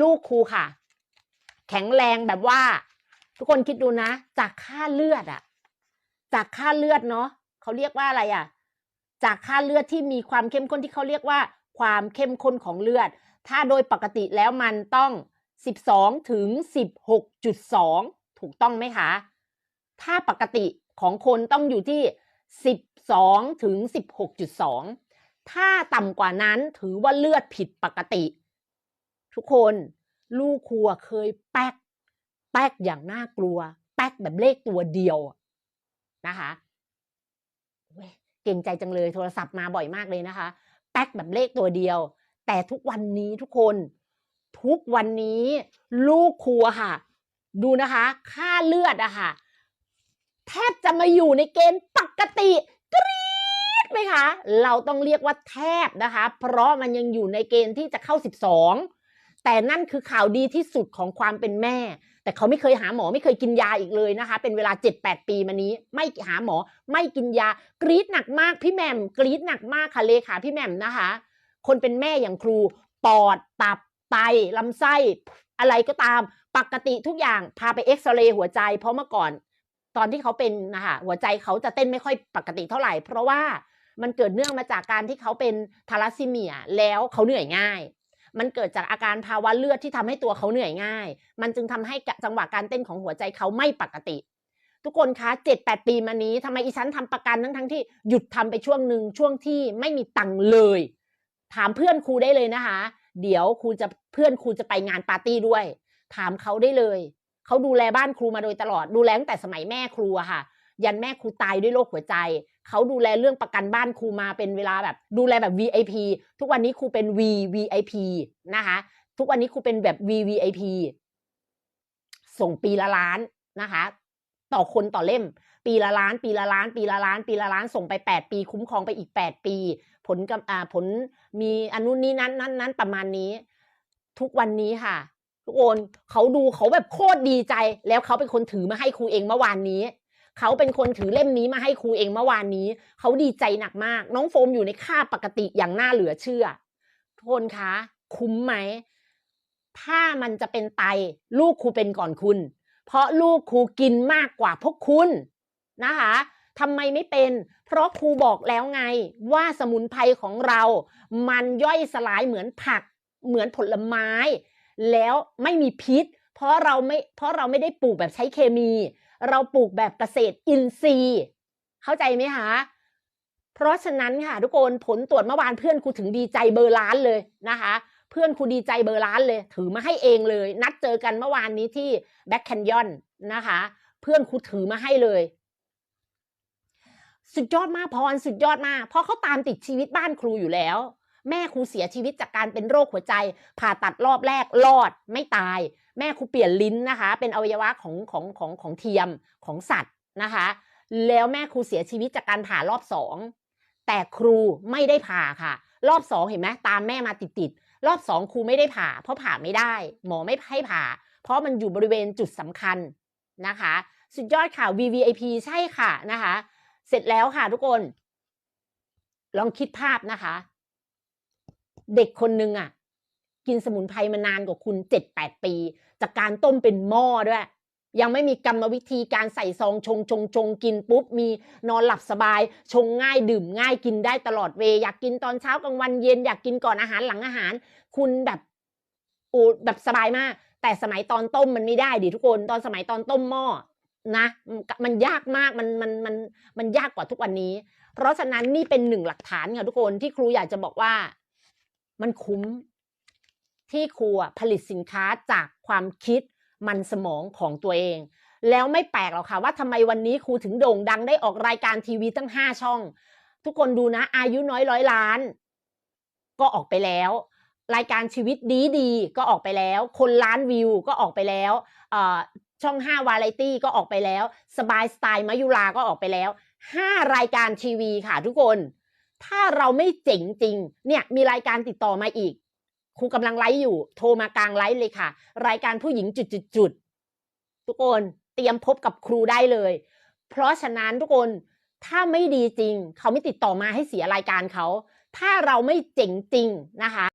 ลูกครูค่ะ แข็งแรงแบบว่า ทุกคนคิดดูนะ จากค่าเลือดอะจากค่าเลือดเนาะเขาเรียกว่าอะไรอะจากค่าเลือดที่มีความเข้มข้นที่เขาเรียกว่า ความเข้มข้นของเลือด ถ้าโดยปกติแล้วมันต้อง 12 ถึง 16.2 ถูกต้องไหมคะ ถ้าปกติของคนต้องอยู่ที่ 12 ถึง 16.2 ถ้าต่ำกว่านั้นถือว่าเลือดผิดปกติ ทุกคนลูกครัวเคยแป๊ก แป๊กอย่างน่ากลัว แป๊กแบบเลขตัวเดียวนะคะเก่งใจจังเลยโทรศัพท์มาบ่อยมากเลยนะคะ แป๊กแบบเลขตัวเดียว แต่ทุกวันนี้ทุกคน ทุกวันนี้ ลูกครัวค่ะ ดูนะคะ ค่าเลือดอะค่ะแทบจะมาอยู่ในเกณฑ์ปกติกรี๊ดไหมคะ เราต้องเรียกว่าแทบนะคะ เพราะมันยังอยู่ในเกณฑ์ที่จะเข้า 12 แต่นั่นคือข่าวดีที่สุดของความเป็นแม่ แต่เขาไม่เคยหาหมอไม่เคยกินยาอีกเลยนะคะ เป็นเวลา 7-8 ปีมานี้ ไม่หาหมอไม่กินยากรีดหนักมากพี่แม่มกรีดหนักมากค่ะเลขาพี่แม่มนะคะ คนเป็นแม่อย่างครูปอดตับไตลำไส้อะไรก็ตามปกติทุกอย่างพาไปเอ็กซเรย์หัวใจ เพราะเมื่อก่อนตอนที่เขาเป็นนะคะหัวใจเขาจะเต้นไม่ค่อยปกติเท่าไหร่ เพราะว่ามันเกิดเนื่องมาจากการที่เขาเป็นทาลัสซีเมียแล้วเขาเหนื่อยง่าย มันเกิดจากอาการภาวะเลือดที่ทำให้ตัวเขาเหนื่อยง่าย มันจึงทำให้จังหวะการเต้นของหัวใจเขาไม่ปกติ ทุกคนคะเจ็ดแปดปีมานี้ทำไมอีฉันทำประกันทั้งทั้งที่หยุดทำไปช่วงหนึ่งช่วงที่ไม่มีตังค์เลย ถามเพื่อนครูได้เลยนะคะ เดี๋ยวครูจะเพื่อนครูจะไปงานปาร์ตี้ด้วย ถามเขาได้เลย เขาดูแลบ้านครูมาโดยตลอดดูแลตั้งแต่สมัยแม่ครูอะค่ะ ยันแม่ครูตายด้วยโรคหัวใจ เขาดูแลเรื่องประกันบ้านครูมาเป็นเวลาแบบ ดูแลแบบ VIP ทุกวันนี้ครูเป็น VVIP นะคะ ทุกวันนี้ครูเป็นแบบ VVIP ส่งปีละล้านนะคะ ต่อคนต่อเล่ม ปีละล้าน ปีละล้าน ปีละล้าน ปีละล้านส่งไป 8 ปี คุ้มครองไปอีก 8 ปี ผลกำอ่าผลมีอนุนี้นั้นนั้นนั้นประมาณนี้ ทุกวันนี้ค่ะทุกคนเขาดูเขาแบบโคตรดีใจ แล้วเขาเป็นคนถือมาให้ครูเองเมื่อวานนี้ เขาเป็นคนถือเล่มนี้มาให้ครูเองเมื่อวานนี้ เขาดีใจหนักมาก น้องโฟมอยู่ในค่าปกติอย่างน่าเหลือเชื่อทุกคนคะ คุ้มไหม ถ้ามันจะเป็นไตลูกครูเป็นก่อนคุณ เพราะลูกครูกินมากกว่าพวกคุณนะคะทำไมไม่เป็น เพราะครูบอกแล้วไงว่าสมุนไพรของเรา มันย่อยสลายเหมือนผัก เหมือนผลไม้ แล้วไม่มีพิษ เพราะเราไม่ เพราะเราไม่ได้ปลูกแบบใช้เคมี เราปลูกแบบเกษตรอินทรีย์ เข้าใจไหมคะเพราะฉะนั้นค่ะทุกคนผลตรวจเมื่อวานเพื่อนครูถึงดีใจเบอร์ล้านเลยนะคะ เพื่อนครูดีใจเบอร์ล้านเลย ถือมาให้เองเลย นัดเจอกันเมื่อวานนี้ที่แบ็คแคนยอนนะคะ เพื่อนครูถือมาให้เลยสุดยอดมากพรสุดยอดมากเพราะเขาตามติดชีวิตบ้านครูอยู่แล้ว แม่ครูเสียชีวิตจากการเป็นโรคหัวใจ ผ่าตัดรอบแรกรอดไม่ตาย แม่ครูเปลี่ยนลิ้นนะคะ เป็นอวัยวะของของของของเทียมของสัตว์นะคะ แล้วแม่ครูเสียชีวิตจากการผ่ารอบสองแต่ครูไม่ได้ผ่าค่ะ รอบสองเห็นไหมตามแม่มาติดติดรอบสองครูไม่ได้ผ่า เพราะผ่าไม่ได้ หมอไม่ให้ผ่า เพราะมันอยู่บริเวณจุดสำคัญนะคะ สุดยอดค่ะ VVIP ใช่ค่ะนะคะ เสร็จแล้วค่ะทุกคน ลองคิดภาพนะคะ เด็กคนนึงอะ กินสมุนไพรมานานกว่าคุณเจ็ดแปดปี จากการต้มเป็นหม้อด้วย ยังไม่มีกรรมวิธีการใส่ซองชงชงชงกินปุ๊บ มีนอนหลับสบาย ชงง่ายดื่มง่ายกินได้ตลอดเว อยากกินตอนเช้ากลางวันเย็นอยากกินก่อนอาหารหลังอาหาร คุณแบบอ้แบบสบายมาก แต่สมัยตอนต้มมันไม่ได้ดิทุกคนตอนสมัยตอนต้มหม้อนะมันยากมากมันมันมันมันยากกว่าทุกวันนี้ เพราะฉะนั้นนี่เป็นหนึ่งหลักฐานค่ะทุกคนที่ครูอยากจะบอกว่า มันคุ้มที่ครูผลิตสินค้าจากความคิดมันสมองของตัวเอง แล้วไม่แปลกหรอกค่ะว่าทำไมวันนี้ครูถึงโด่งดังได้ออกรายการทีวีตั้งห้าช่อง ทุกคนดูนะ อายุน้อยร้อยล้าน ก็ออกไปแล้ว รายการชีวิตดีดีก็ออกไปแล้ว คนล้านวิวก็ออกไปแล้วช่องห้าวาไรตี้ก็ออกไปแล้ว สบายสไตล์มายุราก็ออกไปแล้วห้ารายการทีวีค่ะทุกคน ถ้าเราไม่เจ๋งจริง เนี่ยมีรายการติดต่อมาอีกครูกำลังไลฟ์อยู่ โทรมากลางไลฟ์เลยค่ะ รายการผู้หญิงจุดๆๆทุกคนเตรียมพบกับครูได้เลย เพราะฉะนั้นทุกคนถ้าไม่ดีจริง เขาไม่ติดต่อมาให้เสียรายการเขา ถ้าเราไม่เจ๋งจริงนะคะ